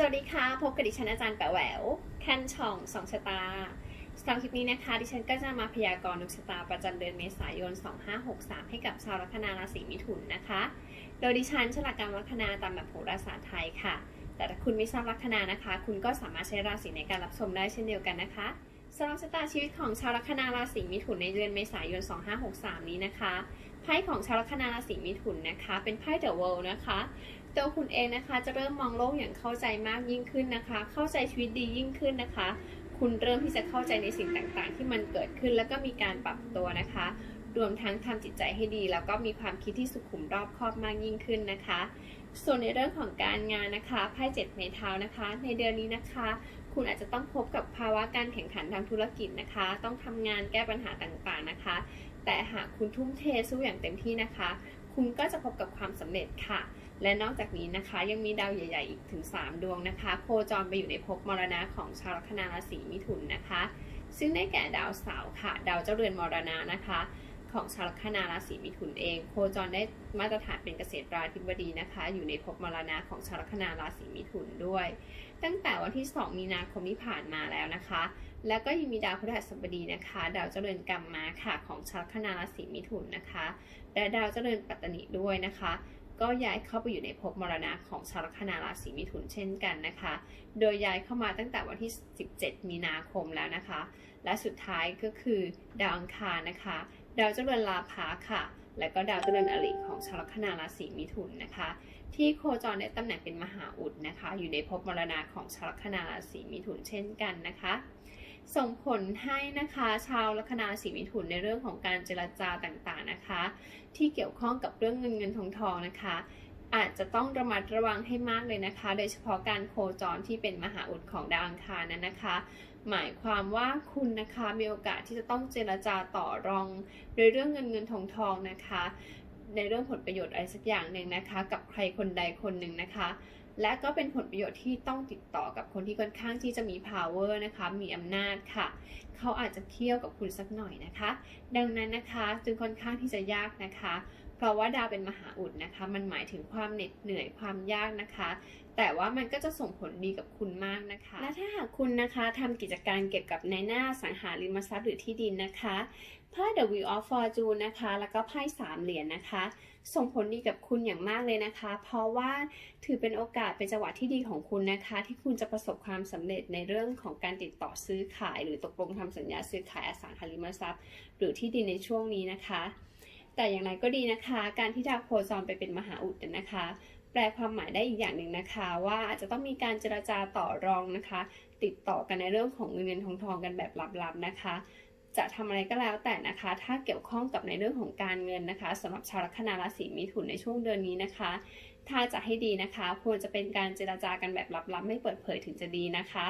สวัสดีค่ะ พบกับดิฉันอาจารย์แปะแหววแคนช่องสองชะตาสำหรับคลิปนี้นะคะ ดิฉันก็จะมาพยากรณ์ดวงชะตาประจำเดือนเมษายน 2563 ให้กับชาวลัคนาราศีมิถุนนะคะ โดยดิฉันฉลากรรมลัคนาตามแบบโหราศาสตร์ไทยค่ะ แต่ถ้าคุณไม่ทราบลัคนานะคะ คุณก็สามารถใช้ราศีในการรับชมได้เช่นเดียวกันนะคะสำหรับชะตาชีวิตของชาวลัคนาราศีมิถุนในเดือนเมษายน 2563 นี้นะคะ พ่ของชาวลัคนาราศีมิถุนนะคะ เป็นไพ่เดอะเวิลด์นะคะตัวคุณเองนะคะจะเริ่มมองโลกอย่างเข้าใจมากยิ่งขึ้นนะคะ เข้าใจชีวิตดียิ่งขึ้นนะคะ คุณเริ่มที่จะเข้าใจในสิ่งต่างๆ ที่มันเกิดขึ้น แล้วก็มีการปรับตัวนะคะ รวมทั้งทำจิตใจให้ดี แล้วก็มีความคิดที่สุขุมรอบคอบมากยิ่งขึ้นนะคะ ส่วนในเรื่องของการงานนะคะไพ่เจ็ดเมทาวนะคะ ในเดือนนี้นะคะ คุณอาจจะต้องพบกับภาวะการแข่งขันทางธุรกิจนะคะ ต้องทำงานแก้ปัญหาต่างๆนะคะ แต่หากคุณทุ่มเทสู้อย่างเต็มที่นะคะ คุณก็จะพบกับความสำเร็จค่ะ และนอกจากนี้นะคะยังมีดาวใหญ่ ๆ อีกถึง 3 ดวงนะคะ โคจรไปอยู่ในภพมรณะของชาวลัคนาราศีมิถุนนะคะ ซึ่งได้แก่ดาวเสาร์ค่ะ ดาวเจ้าเรือนมรณะนะคะ ของชาวลัคนาราศีมิถุนเอง โคจรได้มาตรฐานเป็นเกษตราธิบดีนะคะ อยู่ในภพมรณะของชาวลัคนาราศีมิถุนด้วย ตั้งแต่วันที่ 2 มีนาคมที่ผ่านมาแล้วนะคะ แล้วก็ยังมีดาวพฤหัสบดีนะคะ ดาวเจริญกรรมมาค่ะของชาวลัคนาราศีมิถุนนะคะ และดาวเจริญปัตตนิด้วยนะคะ ก็ย้ายเข้าไปอยู่ในภพมรณะของชาวลัคนาราศีมิถุนเช่นกันนะคะ โดยย้ายเข้ามาตั้งแต่วันที่ 17 มีนาคมแล้วนะคะ และสุดท้ายก็คือดาวอังคารนะคะ ดาวเจริญลาภาค่ะ และก็ดาวเจริญอริของชาวลัคนาราศีมิถุนนะคะ ที่โคจรในตำแหน่งเป็นมหาอุดนะคะ อยู่ในภพมรณะของชาวลัคนาราศีมิถุนเช่นกันนะคะ ส่งผลให้นะคะชาวลัคนาราศีมิถุนในเรื่องของการเจรจาต่างๆนะคะ ที่เกี่ยวข้องกับเรื่องเงินเงินทองทองนะคะ อาจจะต้องระมัดระวังให้มากเลยนะคะ โดยเฉพาะการโคจรที่เป็นมหาอุดของดาวอังคารนั้นนะคะ หมายความว่าคุณนะคะมีโอกาสที่จะต้องเจรจาต่อรองโดยเรื่องเงินเงินทองทองนะคะ ในเรื่องผลประโยชน์อะไรสักอย่างหนึ่งนะคะ กับใครคนใดคนหนึ่งนะคะ และก็เป็นผลประโยชน์ที่ต้องติดต่อกับคนที่ค่อนข้างที่จะมี power นะคะ มีอำนาจค่ะ เขาอาจจะเคี่ยวกับคุณสักหน่อยนะคะ ดังนั้นนะคะจึงค่อนข้างที่จะยากนะคะ เพราะว่าดาวเป็นมหาอุดนะคะ มันหมายถึงความเหน็ดเหนื่อยความยากนะคะ แต่ว่ามันก็จะส่งผลดีกับคุณมากนะคะ และถ้าหากคุณนะคะทำกิจการเกี่ยวกับในหน้าสังหาริมทรัพย์หรือที่ดินนะคะ ไพ่ The Wheel of Fortune นะคะ แล้วก็ไพ่สามเหรียญนะคะ ส่งผลดีกับคุณอย่างมากเลยนะคะ เพราะว่าถือเป็นโอกาสเป็นจังหวะที่ดีของคุณนะคะ ที่คุณจะประสบความสำเร็จในเรื่องของการติดต่อซื้อขาย หรือตกลงทำสัญญาซื้อขายอสังหาริมทรัพย์ หรือที่ดินในช่วงนี้นะคะ แต่อย่างไรก็ดีนะคะ การที่ดาวโคจรไปเป็นมหาอุดนะคะแปลความหมายได้อีกอย่างหนึ่งนะคะ ว่าอาจจะต้องมีการเจรจาต่อรองนะคะ ติดต่อกันในเรื่องของเงินเงินทองทองกันแบบลับๆนะคะ จะทำอะไรก็แล้วแต่นะคะ ถ้าเกี่ยวข้องกับในเรื่องของการเงินนะคะสำหรับชาวลัคนาราศีมีถุนในช่วงเดือนนี้นะคะ ถ้าจะให้ดีนะคะ ควรจะเป็นการเจรจากันแบบลับๆ ไม่เปิดเผยถึงจะดีนะคะ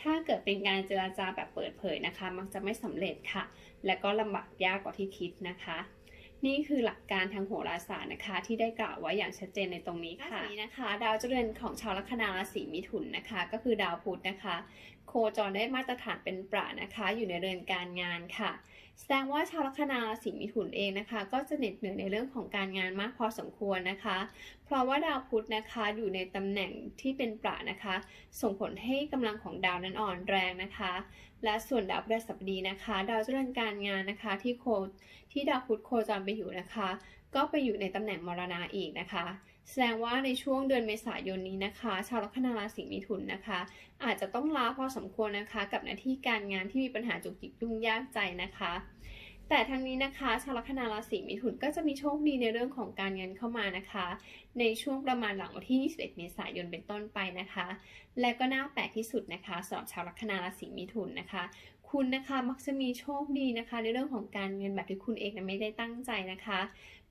ถ้าเกิดเป็นการเจรจาแบบเปิดเผยนะคะ มักจะไม่สำเร็จค่ะ และก็ลำบากยากกว่าที่คิดนะคะ นี่คือหลักการทางโหราศาสตร์นะคะ ที่ได้กล่าวไว้อย่างชัดเจนในตรงนี้ค่ะนี้นะคะ ดาวเจริญของชาวลัคนาราศีมิถุนนะคะ ก็คือดาวพุธนะคะ โคจรได้มาตรฐานเป็นประนะคะ อยู่ในเรือนการงานค่ะ แสดงว่าชาวลัคนาราศีมิถุนเองนะคะ ก็จะเหน็ดเหนื่อยในเรื่องของการงานมากพอสมควรนะคะ เพราะว่าดาวพุธนะคะอยู่ในตำแหน่งที่เป็นประนะคะ ส่งผลให้กำลังของดาวนั้นอ่อนแรงนะคะ และส่วนดาวพฤหัสบดีนะคะ ดาวเจริญการงานนะคะที่โคที่ดาวพุธโคจรไปอยู่นะคะ ก็ไปอยู่ในตำแหน่งมรณะอีกนะคะ แสดงว่าในช่วงเดือนเมษายนนี้นะคะ ชาวลัคนาราศีมิถุนนะคะ อาจจะต้องล้าพอสมควรนะคะกับหน้าที่การงานที่มีปัญหาจุกจิกยุ่งยากใจนะคะแต่ทั้งนี้นะคะชาวลัคนาราศีมิถุนก็จะมีโชคดีในเรื่องของการเงินเข้ามานะคะ ในช่วงประมาณหลังวันที่ 21 เมษายนเป็นต้นไปนะคะ และก็น่าแปลกที่สุดนะคะสำหรับชาวลัคนาราศีมิถุนนะคะ คุณนะคะมักจะมีโชคดีนะคะ ในเรื่องของการเงินแบบที่คุณเองนะไม่ได้ตั้งใจนะคะ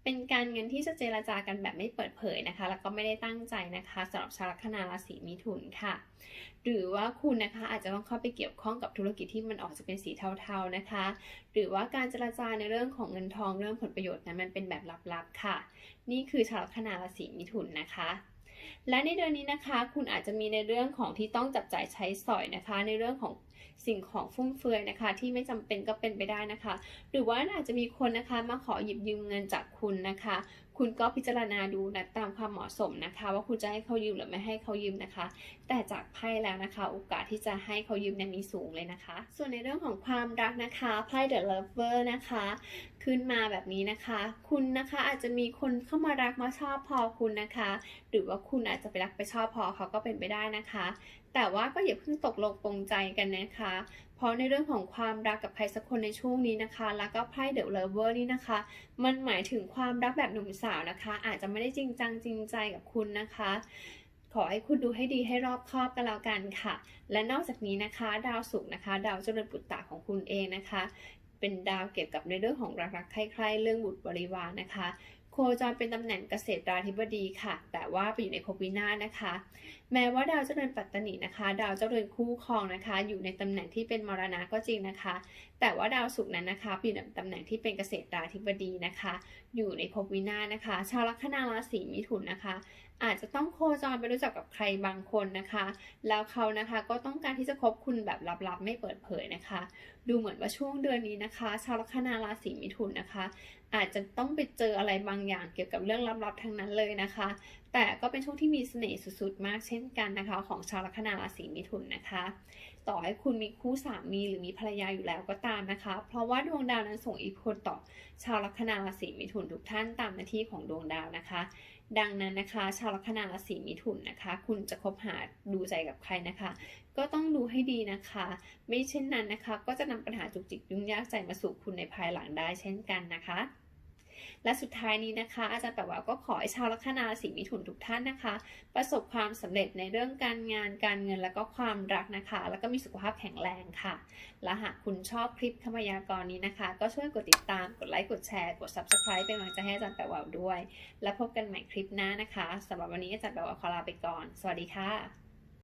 เป็นการเงินที่จะเจรจากันแบบไม่เปิดเผยนะคะ แล้วก็ไม่ได้ตั้งใจนะคะสำหรับชาวลัคนาราศีมิถุนค่ะ หรือว่าคุณนะคะอาจจะต้องเข้าไปเกี่ยวข้องกับธุรกิจที่มันออกจะเป็นสีเทาๆนะคะ หรือว่าการเจรจาในเรื่องของเงินทองเรื่องผลประโยชน์นั้นมันเป็นแบบลับๆค่ะ นี่คือชาวลัคนาราศีมิถุนนะคะ และในเดือนนี้นะคะ คุณอาจจะมีในเรื่องของที่ต้องจับจ่ายใช้สอยนะคะ ในเรื่องของสิ่งของฟุ่มเฟือยนะคะ ที่ไม่จำเป็นก็เป็นไปได้นะคะ หรือว่าอาจจะมีคนนะคะมาขอหยิบยืมเงินจากคุณนะคะ คุณก็พิจารณาดูนะตามความเหมาะสมนะคะ ว่าคุณจะให้เขายืมหรือไม่ให้เขายืมนะคะ แต่จากไพ่แล้วนะคะ โอกาสที่จะให้เขายืมเนี่ยมีสูงเลยนะคะ ส่วนในเรื่องของความรักนะคะไพ่ The Lover นะคะ ขึ้นมาแบบนี้นะคะ คุณนะคะอาจจะมีคนเข้ามารักมาชอบพอคุณนะคะ หรือว่าคุณอาจจะไปรักไปชอบพอเขาก็เป็นไปได้นะคะ แต่ว่าก็อย่าเพิ่งตกลงปรงใจกันนะคะ เพราะในเรื่องของความรักกับใครสักคนในช่วงนี้นะคะ แล้วก็ไพ่เดอะเลเวอร์นี่นะคะ มันหมายถึงความรักแบบหนุ่มสาวนะคะ อาจจะไม่ได้จริงจังจริงใจกับคุณนะคะขอให้คุณดูให้ดีให้รอบคอบกันแล้วกันค่ะ และนอกจากนี้นะคะ ดาวศุกร์นะคะ ดาวเจริญปุตตะของคุณเองนะคะ เป็นดาวเกี่ยวกับในเรื่องของรักๆใคร่ๆเรื่องบุตรบริวารนะคะ โคจรเป็นตำแหน่งเกษตราธิบดีค่ะ แต่ว่าไปอยู่ในภพวินาศนะคะ แม้ว่าดาวเจริญปัตตนีนะคะ ดาวเจริญคู่ครองนะคะ อยู่ในตำแหน่งที่เป็นมรณะก็จริงนะคะ แต่ว่าดาวศุกร์นั้นนะคะอยู่ในตำแหน่งที่เป็นเกษตราธิบดีนะคะ อยู่ในภพวินาศนะคะ ชาวลัคนาราศีมิถุนนะคะอาจจะต้องโคจรไปรู้จักกับใครบางคนนะคะ แล้วเขานะคะก็ต้องการที่จะคบคุณแบบลับๆ ไม่เปิดเผยนะคะ ดูเหมือนว่าช่วงเดือนนี้นะคะ ชาวลัคนาราศีมิถุนนะคะ อาจจะต้องไปเจออะไรบางอย่างเกี่ยวกับเรื่องลับๆทั้งนั้นเลยนะคะ แต่ก็เป็นช่วงที่มีเสน่ห์สุดๆ มากเช่นกันนะคะ ของชาวลัคนาราศีมิถุนนะคะ ต่อให้คุณมีคู่สามีหรือมีภรรยาอยู่แล้วก็ตามนะคะ เพราะว่าดวงดาวนั้นส่งอิทธิพลต่อ ชาวลัคนาราศีมิถุนทุกท่านตามหน้าที่ของดวงดาวนะคะ ดังนั้นนะคะ ชาวลัคนาราศีมิถุนนะคะ คุณจะคบหาดูใจกับใครนะคะ ก็ต้องดูให้ดีนะคะ ไม่เช่นนั้นนะคะ ก็จะนำปัญหาจุกจิกยุ่งยากใจมาสู่คุณในภายหลังได้เช่นกันนะคะ และสุดท้ายนี้นะคะ อาจารย์แปลว่าก็ขอให้ชาวลัคนาราศีมิถุนทุกท่านนะคะ ประสบความสำเร็จในเรื่องการงานการเงินแล้วก็ความรักนะคะ แล้วก็มีสุขภาพแข็งแรงค่ะ และหากคุณชอบคลิปคำพยากรณ์นี้นะคะ ก็ช่วยกดติดตามกดไลค์กดแชร์กด subscribe เป็นกำลังใจให้อาจารย์แปลว่าด้วย แล้วพบกันใหม่คลิปหน้านะคะสำหรับวันนี้อาจารย์แปลว่าขอลาไปก่อน สวัสดีค่ะ